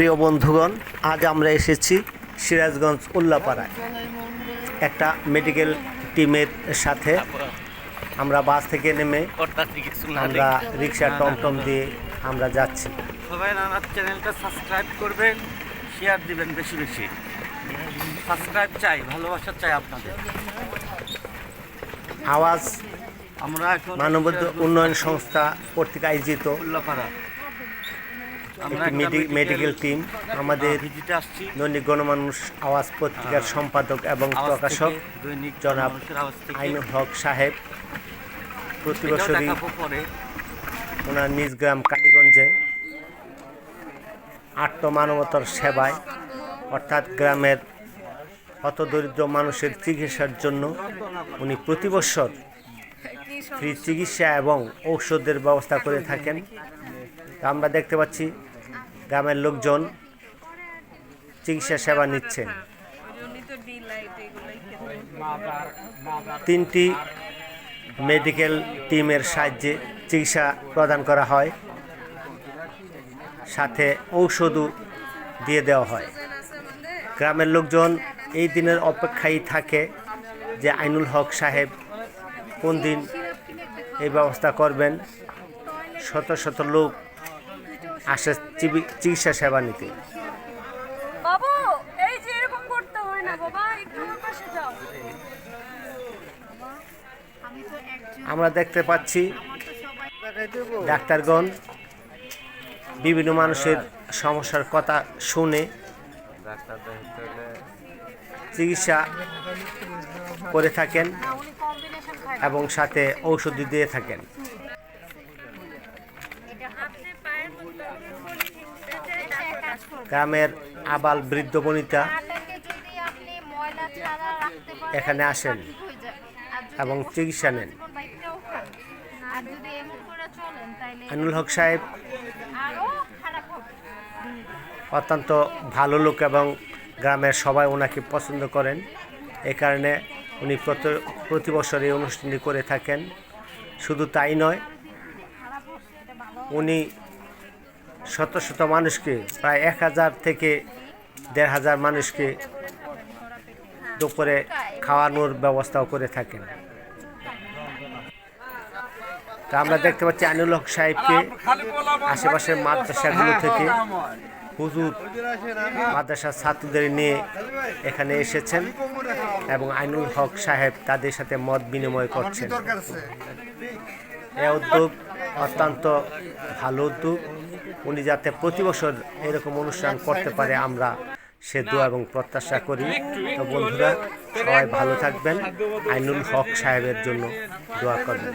প্রিয় বন্ধুগণ আজ আমরা এসেছি সিরাজগঞ্জ উল্লাপাড়ায়। একটা মেডিকেল টিমের সাথে আমরা বাস থেকে নেমে আমরা রিক্সা টমটম দিয়ে আমরা যাচ্ছি। সবাই আমার চ্যানেলটা সাবস্ক্রাইব করবেন শেয়ার দিবেন বেশি বেশি। সাবস্ক্রাইব চাই ভালোবাসা চাই আপনাদের। আওয়াজ আমরা এখন মানবাধিক উন্নয়ন সংস্থা কর্তৃক আয়োজিত। উল্লাপাড়া। মেডিকেল টিম আমাদের দৈনিক গণমানুষ আওয়াজ পত্রিকার সম্পাদক এবং প্রকাশক জনাব আইনুল হক সাহেব। প্রতি বছরই ওনার নিজ গ্রাম কালীগঞ্জে আত্মমানবতার সেবায় অর্থাৎ গ্রামের হতদরিদ্র মানুষের চিকিৎসার জন্য উনি প্রতি বছর ফ্রি চিকিৎসা এবং ঔষধের ব্যবস্থা করে থাকেন। তা আমরা দেখতে পাচ্ছি গ্রামের লোকজন চিকিৎসা সেবা নিচ্ছেন। তিনটি মেডিকেল টিমের সাহায্যে চিকিৎসা প্রদান করা হয়, সাথে ঔষধও দিয়ে দেওয়া হয়। গ্রামের লোকজন এই দিনের অপেক্ষায় থাকে যে আইনুল হক সাহেব কোন দিন এই ব্যবস্থা করবেন। শত শত লোক আসে চিকিৎসা সেবা নিতে। বাবু এই যে এরকম করতে হয় না বাবা একটু পাশে যাও। আমরা দেখতে পাচ্ছি ডাক্তারগণ বিভিন্ন মানুষের সমস্যার কথা শুনে চিকিৎসা করে থাকেন এবং সাথে ঔষধ দিয়ে থাকেন। গ্রামের আবাল বৃদ্ধ বনিতা এখানে আসেন এবং চিকিৎসা নেন। আইনুল হক সাহেব, অত্যন্ত ভালো লোক এবং গ্রামের সবাই ওনাকে পছন্দ করেন। এ কারণে উনি প্রতি বছর এই অনুষ্ঠানটি করে থাকেন। শুধু তাই নয়, উনি শত শত মানুষকে, প্রায় এক হাজার থেকে দেড় হাজার মানুষকে দুপুরে খাওয়ানোর ব্যবস্থাও করে থাকেন। তা আমরা দেখতে পাচ্ছি আইনুল হক সাহেবকে আশেপাশের মাদ্রাসাগুলো থেকে হুজুর, মাদ্রাসার ছাত্রদের নিয়ে এখানে এসেছেন এবং আইনুল হক সাহেব তাদের সাথে মত বিনিময় করছেন। এ উদ্যোগ অত্যন্ত ভালো উদ্যোগ। উনি যাতে প্রতি বছর এরকম অনুষ্ঠান করতে পারে আমরা সে দোয়া এবং প্রত্যাশা করি। তো বন্ধুরা সবাই ভালো থাকবেন। আইনুল হক সাহেবের জন্য দোয়া করবেন।